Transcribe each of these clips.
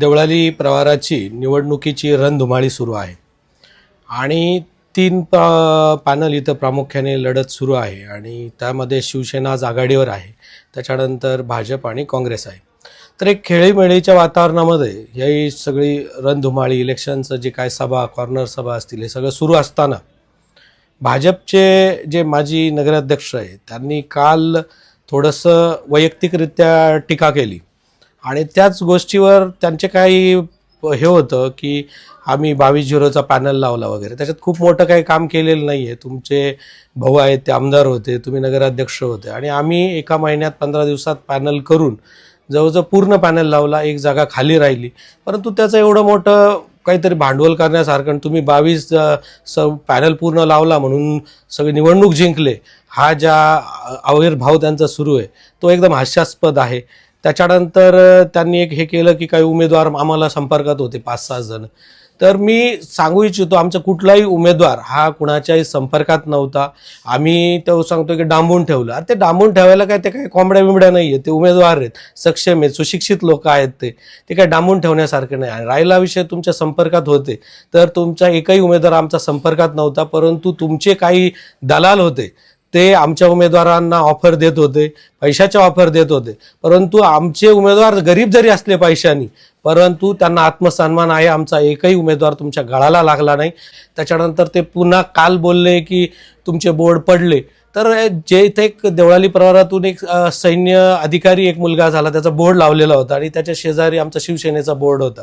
देवळाली प्रवाराची निवडणुकीची रणधुमाळी सुरू आहे. आणि तीन प- पॅनल इथं प्रामुख्याने लढत सुरू आहे आणि त्यामध्ये शिवसेना आज आघाडीवर आहे. त्याच्यानंतर भाजप आणि काँग्रेस आहे. तर एक खेळीमेळीच्या वातावरणामध्ये ही सगळी रणधुमाळी इलेक्शनचं जे काय सभा कॉर्नर सभा असतील हे सगळं सुरू असताना भाजपचे जे माजी नगराध्यक्ष आहे त्यांनी काल थोडंसं वैयक्तिकरित्या टीका केली. आणि त्याच गोष्टीवर त्यांचे काही हे होतं की आम्ही बावीस झिरोचा पॅनल लावला वगैरे. त्याच्यात खूप मोठं काही काम केलेलं नाही आहे तुमचे भाऊ आहेत ते आमदार होते तुम्ही नगराध्यक्ष होते. आणि आम्ही एका महिन्यात पंधरा दिवसात पॅनल करून जवळजवळ पूर्ण पॅनल लावला एक जागा खाली राहिली. परंतु त्याचं एवढं मोठं काहीतरी भांडवल करण्यासारखं आणि तुम्ही बावीस स पॅनल पूर्ण लावला म्हणून सगळी निवडणूक जिंकले हा ज्या अ, आविर्भाव त्यांचा सुरू आहे तो एकदम हास्यास्पद आहे. त्याच्यानंतर त्यांनी एक हे केलं की काही उमेदवार आम्हाला संपर्कात होते पाच सहा जण. तर मी सांगू इच्छितो आमचा कुठलाही उमेदवार हा कुणाच्याही संपर्कात नव्हता. आम्ही तो सांगतो की डांबून ठेवलं. ते डांबून ठेवायला काय ते काही कोंबड्या बिंबड्या नाही आहेत ते उमेदवार आहेत सक्षम आहेत सुशिक्षित लोक आहेत ते. ते काय डांबून ठेवण्यासारखे नाही. आणि राहिला विषय तुमच्या संपर्कात होते तर तुमचा एकही उमेदवार आमचा संपर्कात नव्हता परंतु तुमचे काही दलाल होते ते आमच्या उमेदवारांना ऑफर देत होते पैशाच्या ऑफर देत होते. परंतु आमचे उमेदवार गरीब जरी असले पैशानी परंतु त्यांना आत्मसन्मान आहे आमचा एकही उमेदवार तुमच्या गळाला लागला नाही. त्याच्यानंतर ते पुन्हा काल बोलले की तुमचे बोर्ड पडले. तर जे इथे एक देवळाली प्रवारातून एक सैन्य अधिकारी एक मुलगा झाला त्याचा बोर्ड लावलेला होता आणि त्याच्या शेजारी आमचा शिवसेनेचा बोर्ड होता.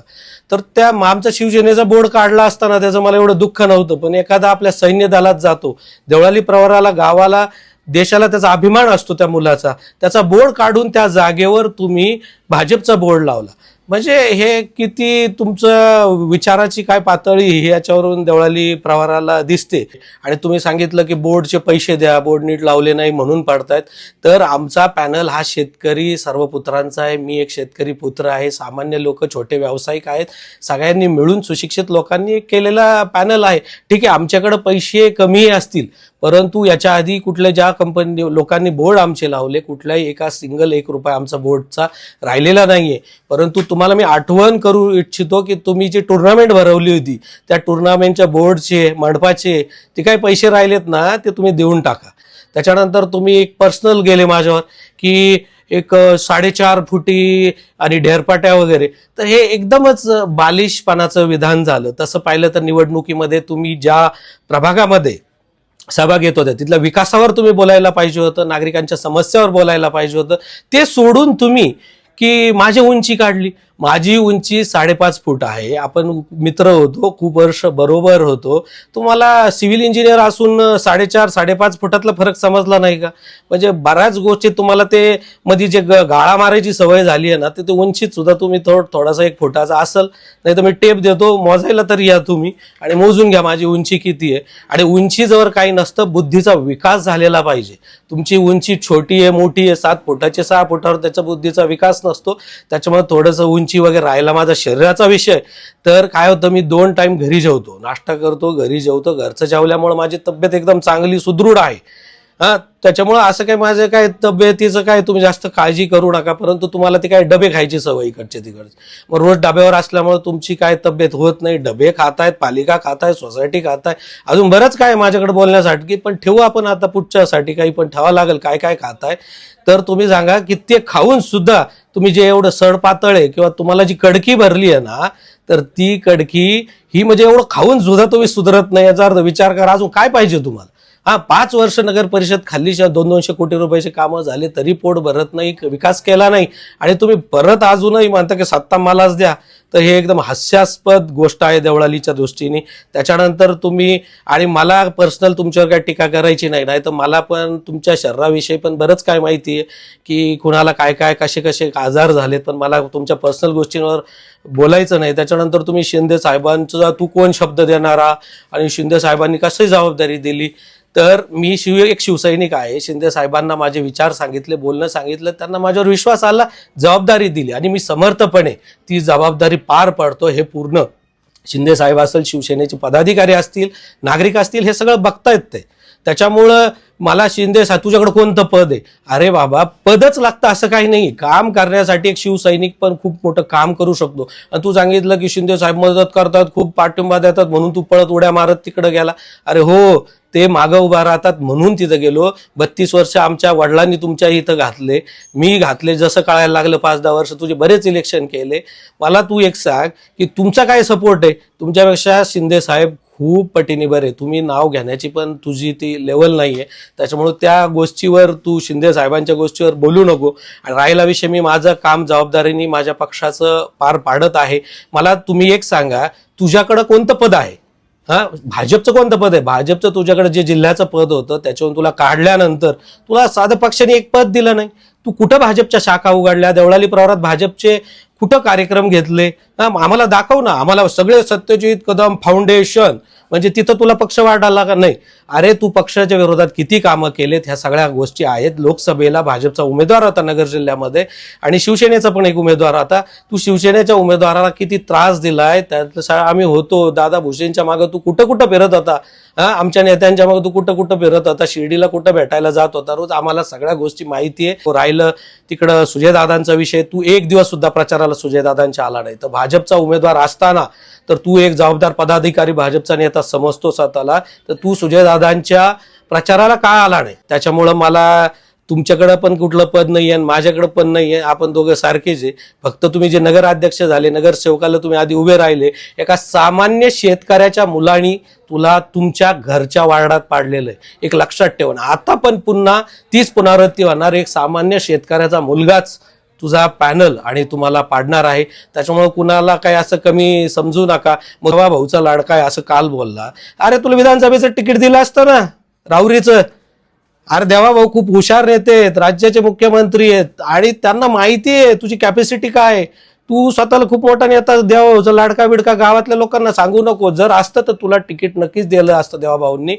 तर त्या आमचा शिवसेनेचा बोर्ड काढला असताना त्याचं मला एवढं दुःख नव्हतं पण एखादा आपल्या सैन्य दलात जातो देवळाली प्रवाराला गावाला देशाला त्याचा अभिमान असतो त्या मुलाचा त्याचा बोर्ड काढून त्या जागेवर तुम्ही भाजपचा बोर्ड लावला. म्हणजे हे किती तुमचं विचाराची काय पातळी याच्यावरून देवळाली प्रवाराला दिसते. आणि तुम्ही सांगितलं की बोर्डचे पैसे द्या बोर्ड नीट लावले नाही म्हणून पाडतायत. तर आमचा पॅनल हा शेतकरी सर्व पुत्रांचा आहे. मी एक शेतकरी पुत्र आहे. सामान्य लोक छोटे व्यावसायिक आहेत. सगळ्यांनी मिळून सुशिक्षित लोकांनी केलेला पॅनल आहे. ठीक आहे आमच्याकडे पैसे कमी असतील परंतु याच्या आधी कुठल्या ज्या कंपनी लोकांनी बोर्ड आमचे लावले कुठल्याही एका सिंगल एक रुपया आमचा बोर्डचा राहिलेला नाहीये. परंतु तुम्हाला मी आठवण करू इच्छितो की तुम्ही जी टुर्नामेंट भरवली होती त्या टुर्नामेंटच्या बोर्डचे मंडपाचे ते काही पैसे राहिलेत ना ते तुम्ही देऊन टाका. त्याच्यानंतर तुम्ही एक पर्सनल गेले माझ्यावर की एक साडेचार फुटी आणि ढेरपाट्या वगैरे. तर हे एकदमच बालिशपणाचं विधान झालं. तसं पाहिलं तर निवडणुकीमध्ये तुम्ही ज्या प्रभागामध्ये सहभाग येत होत्या तिथल्या विकासावर तुम्ही बोलायला पाहिजे होतं नागरिकांच्या समस्यावर बोलायला पाहिजे होतं. ते सोडून तुम्ही की माझी उंची काढली. माझी उंची साडेपाच फूट आहे. आपण मित्र होतो खूप वर्ष बरोबर होतो. तुम्हाला सिव्हिल इंजिनियर असून साडेचार साडेपाच फुटातला फरक समजला नाही का? म्हणजे बऱ्याच गोष्टी तुम्हाला ते मध्ये जे ग- गाळा मारायची सवय झाली आहे ना ते ते उंचीत सुद्धा तुम्ही थोड थोडासा एक फुटाचा असेल नाही तर मी टेप देतो मोजायला तरी या तुम्ही आणि मोजून घ्या माझी उंची किती आहे. आणि उंची जर काही नसतं बुद्धीचा विकास झालेला पाहिजे. तुमची उंची छोटी आहे मोठी आहे सात फुटाची सहा फुटावर त्याचा बुद्धीचा विकास नसतो. त्याच्यामुळे थोडंसं उंची वगैरे राहिला माझा शरीराचा विषय. तर काय होतं मी दोन टाइम घरी जेवतो. नाश्ता करतो घरी जेवतो. घरचं जेवल्यामुळे माझी तब्येत एकदम चांगली सुदृढ आहे. हा त्याच्यामुळं असं काय माझं काय तब्येतीचं काय तुम्ही जास्त काळजी करू नका परंतु तुम्हाला ते काय डबे खायची सवय इकडचे तिकडचे. मग रोज डब्यावर असल्यामुळे तुमची काय तब्येत होत नाही. डबे खातायत पालिका खाताय सोसायटी खाताय. अजून बरंच काय माझ्याकडे बोलण्यासाठी की पण ठेवू आपण आता पुढच्यासाठी काही पण ठेवावं लागेल काय काय खाताय. तर तुम्ही सांगा की ते खाऊन सुद्धा तुम्ही जे एवढं सड पातळ आहे किंवा तुम्हाला जी कडकी भरली आहे ना तर ती कडकी ही म्हणजे एवढं खाऊन सुद्धा तुम्ही सुधरत नाही याचा अर्थ विचार करा अजून काय पाहिजे तुम्हाला? हा पाच वर्ष नगर परिषद खाल्लीच्या दोन दोनशे कोटी रुपयाचे कामं झाले तरी पोट भरत नाही विकास केला नाही. आणि तुम्ही परत अजूनही मानता की सत्ता मलाच द्या. तर हे एकदम हास्यास्पद गोष्ट आहे देवळालीच्या दृष्टीने. त्याच्यानंतर तुम्ही आणि मला पर्सनल तुमच्यावर काय टीका करायची नाही. नाही तर मला पण तुमच्या शरीराविषयी पण बरंच काय माहिती आहे की कुणाला काय काय कसे कसे आजार झालेत. पण मला तुमच्या पर्सनल गोष्टींवर बोलायचं नाही. त्याच्यानंतर तुम्ही शिंदे साहेबांचा तू कोण शब्द देणारा? आणि शिंदे साहेबांनी कशी जबाबदारी दिली? तर मी शिव एक शिवसैनिक आहे. शिंदे साहेबांना माझे विचार सांगितले बोलणं सांगितलं. त्यांना माझ्यावर विश्वास आला जबाबदारी दिली आणि मी समर्थपणे ती जबाबदारी पार पाडतो हे पूर्ण शिंदे साहेब असेल शिवसेनेचे पदाधिकारी असतील नागरिक असतील हे सगळं बघतायत ते. त्याच्यामुळं मला शिंदे सा तुझ्याकडे कोणतं पद आहे? अरे बाबा पदच लागतं असं काही नाही. काम करण्यासाठी एक शिवसैनिक पण खूप मोठं काम करू शकतो. आणि तू सांगितलं की शिंदे साहेब मदत करतात खूप पाठिंबा देतात म्हणून तू पळत उड्या मारत तिकडे गेला. अरे हो ते मागं उभा राहतात म्हणून तिथं गेलो. बत्तीस वर्ष आमच्या वडिलांनी तुमच्या इथं घातले. मी घातले जसं कळायला लागलं पाच दहा वर्ष तुझे बरेच इलेक्शन केले. मला तू एक सांग की तुमचा काय सपोर्ट आहे? तुमच्यापेक्षा शिंदे साहेब खूप पटीने बरे तुम्ही नाव घेण्याची पण तुझी ती लेवल नाही आहे त्याच्यामुळे त्या गोष्टीवर तू शिंदे साहेबांच्या गोष्टीवर बोलू नको. आणि राहिला विषय मी माझं काम जबाबदारीने माझ्या पक्षाचं पार पाडत आहे. मला तुम्ही एक सांगा तुझ्याकडं कोणतं पद आहे? हा? भाजपचं कोणतं पद आहे? भाजपचं तुझ्याकडे जे जिल्ह्याचं पद होतं त्याच्यावरून तुला काढल्यानंतर तुला साधं पक्षाने एक पद दिलं नाही. तू कुठं भाजपच्या शाखा उघडल्या? देवळाली प्रवरात भाजपचे कुठं कार्यक्रम घेतले? आम्हाला दाखव ना. आम्हाला सगळे सत्यजित कदम फाउंडेशन म्हणजे तिथं तुला पक्ष वाढाला का? नाही. अरे तू पक्षाच्या विरोधात किती कामं केलेत? ह्या सगळ्या गोष्टी आहेत. लोकसभेला भाजपचा उमेदवार होता नगर जिल्ह्यामध्ये आणि शिवसेनेचा पण एक उमेदवार होता. तू शिवसेनेच्या उमेदवाराला किती त्रास दिलाय? त्यात आम्ही होतो. दादा भुसेंच्या मागं तू कुठं कुठं फिरत होता? आमच्या नेत्यांच्या मग तू कुठं कुठं फिरत होता? शिर्डीला कुठं भेटायला जात होता? रोज आम्हाला सगळ्या गोष्टी माहिती आहे. राहिलं तिकडं सुजयदादांचा विषय. तू एक दिवस सुद्धा प्रचाराला सुजयदादांच्या आला नाही. तर भाजपचा उमेदवार असताना तर तू एक जबाबदार पदाधिकारी भाजपचा नेता समजतो स्वतःला. तर तू सुजयदादांच्या प्रचाराला का आला नाही? त्याच्यामुळं मला तुमच्याकडं पण कुठलं पद नाही आहे आणि माझ्याकडं पण नाही आहे आपण दोघं सारखेच आहे. फक्त तुम्ही जे नगराध्यक्ष झाले नगरसेवकाला तुम्ही आधी उभे राहिले एका सामान्य शेतकऱ्याच्या मुलांनी तुला तुमच्या घरच्या वार्डात पाडलेलं आहे. एक लक्षात ठेवा. आता पण पुन्हा तीच पुनरावृत्ती होणार एक सामान्य शेतकऱ्याचा मुलगाच तुझा पॅनल आणि तुम्हाला पाडणार आहे. त्याच्यामुळे कुणाला काय असं कमी समजू नका. मग भाऊचा लाडका आहे असं काल बोलला. अरे तुला विधानसभेचं तिकीट दिलं असतं ना? राहुरीचं. अरे देवा भाऊ खूप हुशार नेते आहेत राज्याचे मुख्यमंत्री आहेत आणि त्यांना माहिती आहे तुझी कॅपॅसिटी काय तू स्वतःला खूप मोठा नेता देवा भाऊचा लाडका बिडका गावातल्या लोकांना सांगू नको जर असतं तर तुला तिकीट नक्कीच दिलं असतं देवा भाऊंनी.